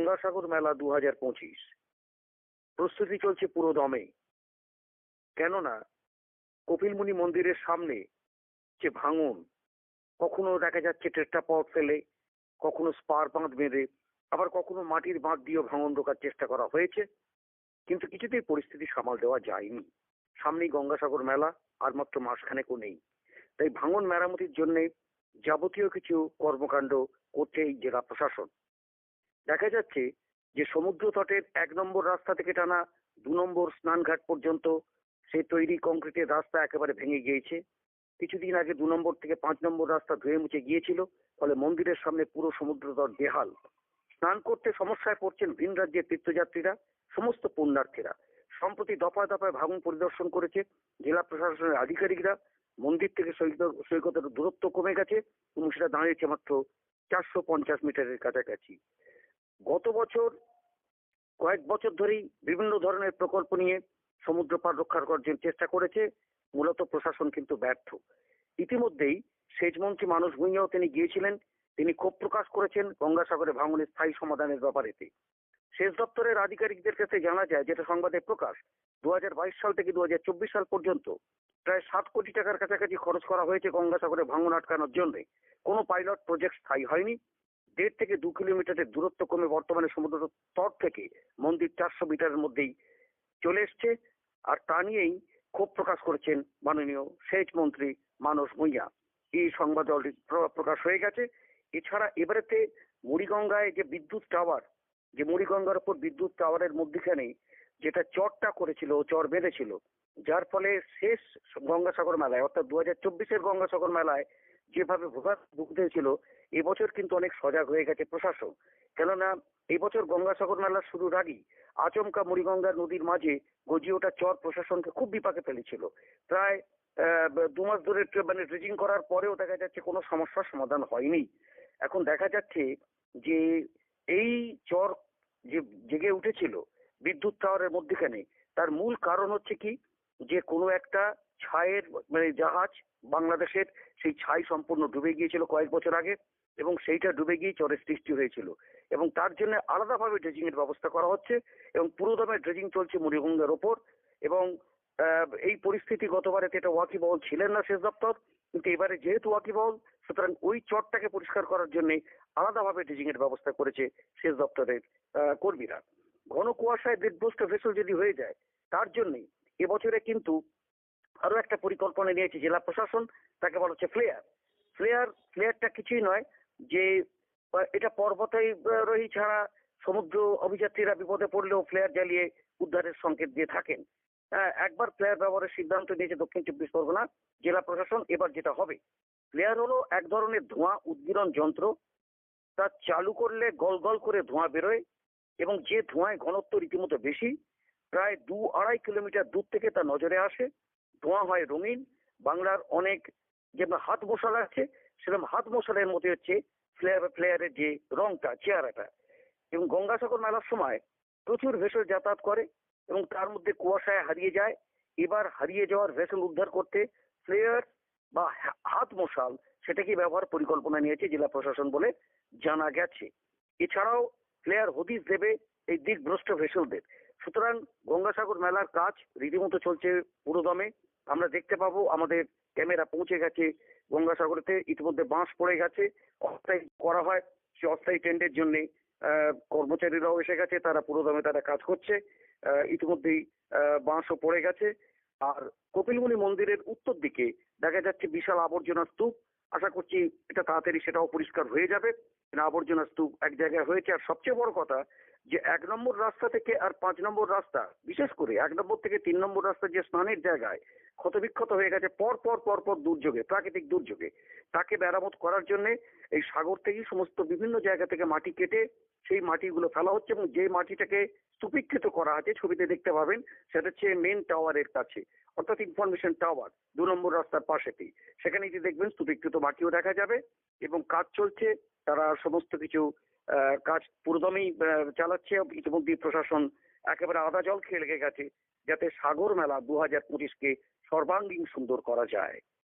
গঙ্গাসাগর মেলা দু হাজার পঁচিশ। প্রস্তুতি চলছে পুরো দমে কেননা, কপিলমুনি মন্দিরের সামনে যে ভাঙন, কখনো দেখা যাচ্ছে টেট্রাপট ফেলে, কখনো স্পার বাঁধ বেঁধে, আবার কখনো মাটির বাঁধ দিয়েও ভাঙন রোকার চেষ্টা করা হয়েছে। কিন্তু কিছুতেই পরিস্থিতি সামাল দেওয়া যায়নি। সামনেই গঙ্গাসাগর মেলা, আর মাত্র মাসখানেকও নেই। তাই ভাঙন মেরামতির জন্য যাবতীয় কিছু কর্মকাণ্ড করছে এই জেলা প্রশাসন। দেখা যাচ্ছে যে সমুদ্র তটের এক নম্বর রাস্তা থেকে টানা দু নম্বর স্নানঘাট পর্যন্ত সে তৈরি কংক্রিটের রাস্তা একেবারে ভেঙে গিয়েছে। কিছুদিন আগে দু নম্বর থেকে পাঁচ নম্বর রাস্তা ধুয়ে মুছে গিয়েছিল, ফলে মন্দিরের সামনে পুরো সমুদ্র তট বেহাল। স্নান করতে সমস্যায় পড়ছেন ভিন রাজ্যের তীর্থযাত্রীরা, সমস্ত পুণ্যার্থীরা। সম্প্রতি দফায় দফায় ভাঙন পরিদর্শন করেছে জেলা প্রশাসনের আধিকারিকরা। মন্দির থেকে সৈকত, সৈকতের দূরত্ব কমে গেছে এবং সেটা দাঁড়িয়েছে মাত্র চারশো পঞ্চাশ মিটারের কাছাকাছি। গত বছর, কয়েক বছর ধরেই বিভিন্ন ধরনের প্রকল্প নিয়ে সমুদ্র পার রক্ষা করার জন্য চেষ্টা করেছে, মূলত প্রশাসন কিন্তু ব্যর্থ। ইতিমধ্যেই সেচমন্ত্রী মানুষ ভূঁইয়াও তিনি গিয়েছিলেন, তিনি ক্ষোভ প্রকাশ করেছেন গঙ্গাসাগরে ভাঙনের স্থায়ী সমাধানের ব্যাপারেতে। সেচ দপ্তরের আধিকারিকদের কাছে জানা যায়, যেটা সংবাদে প্রকাশ দু হাজার বাইশ সাল থেকে দু হাজার চব্বিশ সাল পর্যন্ত প্রায় সাত কোটি টাকার কাছাকাছি খরচ করা হয়েছে গঙ্গাসাগরে ভাঙন আটকানোর জন্য। কোনো পাইলট প্রজেক্ট স্থায়ী হয়নি দেড় থেকে দু কিলোমিটারের দূরত্ব কমে বর্তমানে সমুদ্র তট থেকে মন্দির চারশো মিটারের মধ্যেই চলে এসছে। আর তা নিয়েই ক্ষোভ প্রকাশ করেছেন মাননীয় সেচ মন্ত্রী মানস ভূঁইয়া এই সংবাদ প্রকাশ হয়ে গেছে। এছাড়া এবারেতে মুড়িগঙ্গায় যে বিদ্যুৎ টাওয়ার, যে মুড়িগঙ্গার উপর বিদ্যুৎ টাওয়ারের মধ্যখানে যেটা চরটা করেছিল, চর বেঁধেছিল, যার ফলে শেষ গঙ্গাসাগর মেলায়, অর্থাৎ দু হাজার চব্বিশের গঙ্গাসাগর মেলায় যেভাবে ভোগাত হয়েছিল এবছর কিন্তু অনেক সজাগ হয়ে গেছে প্রশাসন। কেননা, এবছর গঙ্গাসাগর মেলার শুরুর আগেই আচমকা মুড়িগঙ্গা নদীর মাঝে গজিয়ে ওঠা চর প্রশাসনকে খুব বিপাকে ফেলেছিল। প্রায় দু মাস ধরে মানে ড্রেজিং করার পরেও দেখা যাচ্ছে কোনো সমস্যার সমাধান হয়নি। এখন দেখা যাচ্ছে যে এই চর যে জেগে উঠেছিল বিদ্যুৎ টাওয়ারের মধ্যেখানে, তার মূল কারণ হচ্ছে কি? যে কোনো একটা ছায়ের মানে জাহাজ বাংলাদেশের সেই ছাই সম্পূর্ণ ডুবে গিয়েছিল কয়েক বছর আগে এবং সেইটা ডুবে গিয়ে চরের সৃষ্টি হয়েছিল। এবং তার জন্য আলাদাভাবে ড্রেজিং এর ব্যবস্থা করা হচ্ছে এবং পুরোদমে ড্রেজিং চলছে মুড়িগঙ্গার ওপর এবং এই পরিস্থিতি গতবারে তো এটা ওয়াকিবহল ছিলেন না সেচ দপ্তর, কিন্তু এবারে যেহেতু ওয়াকিবহল, সুতরাং ওই চরটাকে পরিষ্কার করার জন্য আলাদাভাবে ড্রেজিং এর ব্যবস্থা করেছে সেচ দপ্তরের কর্মীরা। ঘন কুয়াশায় বিধ্বস্ত ভেসল যদি হয়ে যায়, তার জন্যই এবছরে কিন্তু আরও একটা পরিকল্পনা নিয়েছে জেলা প্রশাসন, তাকে বলা হচ্ছে ফ্লেয়ার। ফ্লেয়ার, ফ্লেয়ারটা কিছুই নয় যে এটা পর্বতারোহী ছাড়া সমুদ্র অভিযাত্রীরা বিপদে পড়লেও ফ্লেয়ার জ্বালিয়ে উদ্ধারের সংকেত দিয়ে থাকেন। একবার ফ্লেয়ার ব্যবহারের সিদ্ধান্ত নিয়েছে দক্ষিণ চব্বিশ পরগনা জেলা প্রশাসন, এবার যেটা হবে। ফ্লেয়ার হলো এক ধরনের ধোঁয়া উদ্গীরণ যন্ত্র, তা চালু করলে গল গল করে ধোঁয়া বেরোয় এবং যে ধোঁয়ায় ঘনত্ব রীতিমতো বেশি, প্রায় দু আড়াই কিলোমিটার দূর থেকে তা নজরে আসে। ধোঁয়া হয় রঙিন। বাংলার অনেক যেমন হাত মশাল আছে, সেরকম হাত মশালের মতো হচ্ছে ফ্লেয়ার ফ্লেয়ারের যে রংটা, চেহারাটা। এবং গঙ্গাসাগর মেলার সময় প্রচুর ভেসল যাতায়াত করে এবং তার মধ্যে কুয়াশায় হারিয়ে যায়। এবার হারিয়ে যাওয়ার ভেসল উদ্ধার করতে ফ্লেয়ার বা হাত মশাল সেটাকে ব্যবহার পরিকল্পনা নিয়েছে জেলা প্রশাসন বলে জানা গেছে। এছাড়াও ফ্লেয়ার হদিস দেবে এই দিকভ্রষ্ট ভেসলদের সুতরাং গঙ্গাসাগর মেলার কাজ রীতিমতো চলছে পুরোদমে। আমরা দেখতে পাবো আমাদের ক্যামেরা পৌঁছে গেছে গঙ্গাসাগরেতে। ইতিমধ্যে বাঁশ পড়ে গেছে। অস্থায়ী করা হয় সে অস্থায়ী টেন্ডের জন্য। কর্মচারীরাও এসে গেছে, তারা পুরোদমে তারা কাজ করছে। ইতিমধ্যেই বাঁশও পড়ে গেছে। আর কপিলমুনি মন্দিরের উত্তর দিকে দেখা যাচ্ছে বিশাল আবর্জনা স্তূপ। আশা করছি এটা তাড়াতাড়ি সেটাও পরিষ্কার হয়ে যাবে। আবর্জনা স্তূপ এক জায়গায় হয়েছে। আর সবচেয়ে বড় কথা যে এক নম্বর রাস্তা থেকে আর পাঁচ নম্বর রাস্তা, বিশেষ করে এক নম্বর থেকে তিন নম্বর রাস্তা যে স্নানের জায়গায় ক্ষতবিক্ষত হয়ে গেছে পর পর পর পর দুর্যোগে, প্রাকৃতিক দুর্যোগে, তাকে মেরামত করার জন্য এই সাগর থেকেই সমস্ত বিভিন্ন জায়গা থেকে মাটি কেটে সেই মাটিগুলো ফেলা হচ্ছে এবং যে মাটিটাকে স্তূপীকৃত করা আছে, ছবিতে দেখতে পাবেন, সেটা হচ্ছে মেন টাওয়ারের কাছে, অর্থাৎ ইনফরমেশন টাওয়ার দু নম্বর রাস্তার পাশেতেই। সেখানে যে দেখবেন স্তূপীকৃত মাটিও দেখা যাবে এবং কাজ চলছে, তারা সমস্ত কিছু কাজ পুরোদমেই চালাচ্ছে ইতিমধ্যে প্রশাসন একেবারে আদা জল খেয়ে লেগে গেছে, যাতে সাগর মেলা দু হাজার পঁচিশকে সর্বাঙ্গীন সুন্দর করা যায়।